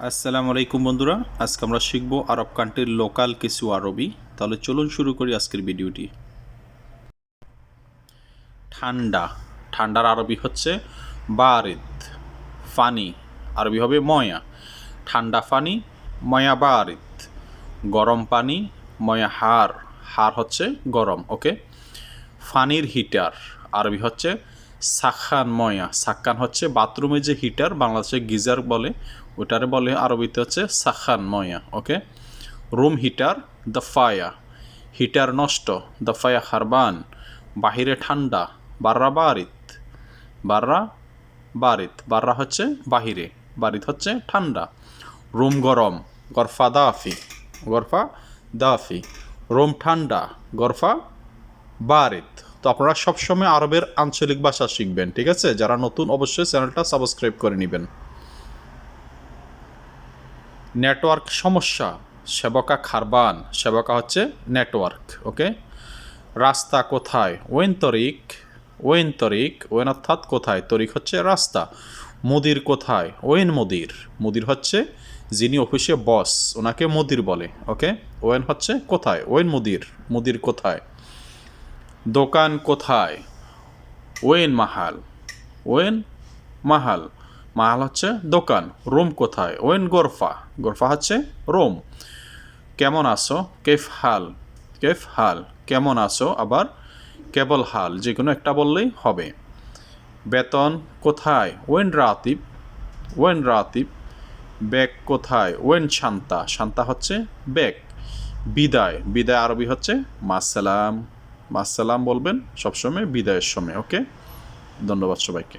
আসসালামু আলাইকুম বন্ধুরা। আজকে আমরা শিখব আরব কান্ট্রির লোকাল কিছু আরবি। তাহলে চলুন শুরু করি আজকের ভিডিওটি। ঠান্ডা। ঠান্ডার আরবি হচ্ছে বারিদ। ফানি। আরবি হবে ময়া। ঠান্ডা ফানি, ময়া বারিদ। গরম পানি, ময়া হার। হার হচ্ছে গরম, ওকে? ফানির হিটার। আরবি হচ্ছে সাখান ময়া। সাক্কান হচ্ছে বাথরুমে যে হিটার, বাংলাদেশে গিজার বলে, ওটারে বলে আরবিতে হচ্ছে সাখান ময়া, ওকে? রুম হিটার, দ্য ফায়া। হিটার নষ্ট, দ্য ফায়া হারবান বাহিরে ঠান্ডা, বাররা বারিত। বাররা বারিত, বাররা হচ্ছে বাহিরে, বারিত হচ্ছে ঠান্ডা। রুম গরম, গরফা দাফি গরফা দাফি। রুম ঠান্ডা, গরফা বারিত। তো আপনারা সবসময় আরবের আঞ্চলিক ভাষা শিখবেন, ঠিক আছে? যারা নতুন, অবশ্যই চ্যানেলটা সাবস্ক্রাইব করে নেবেন। নেটওয়ার্ক সমস্যা, সেবকা খারবান, সেবকা হচ্ছে নেটওয়ার্ক, ওকে? রাস্তা কোথায়? ওয়েন তরিক ওয়েন তরিক, ওয়েন অর্থাৎ কোথায়? তরিক হচ্ছে রাস্তা। মুদির কোথায়? ওয়েন মুদির। মুদির হচ্ছে যিনি অফিসে বস, ওনাকে মুদির বলে, ওকে? ওয়েন হচ্ছে কোথায়? ওয়েন মুদির। মুদির কোথায়? দোকান কোথায়? ওয়েন মাহাল। ওয়েন মাহাল। মাহাল হচ্ছে দোকান। রুম কোথায়? ওয়েন গোরফা। গোরফা হচ্ছে রুম। কেমন আসো কেফ হাল। কেফ হাল। কেমন আসো আবার কেবল হাল। যে কোনো একটা বললেই হবে। বেতন কোথায়? ওয়েন রাতিব। ওয়েন রাতিব। ব্যাগ কোথায়? ওয়েন শান্তা। শান্তা হচ্ছে ব্যাগ। বিদায়। বিদায় আরবি হচ্ছে মাসালাম মাসালাম বলবেন সবসময় বিদায়ের সময় ওকে? ধন্যবাদ সবাইকে।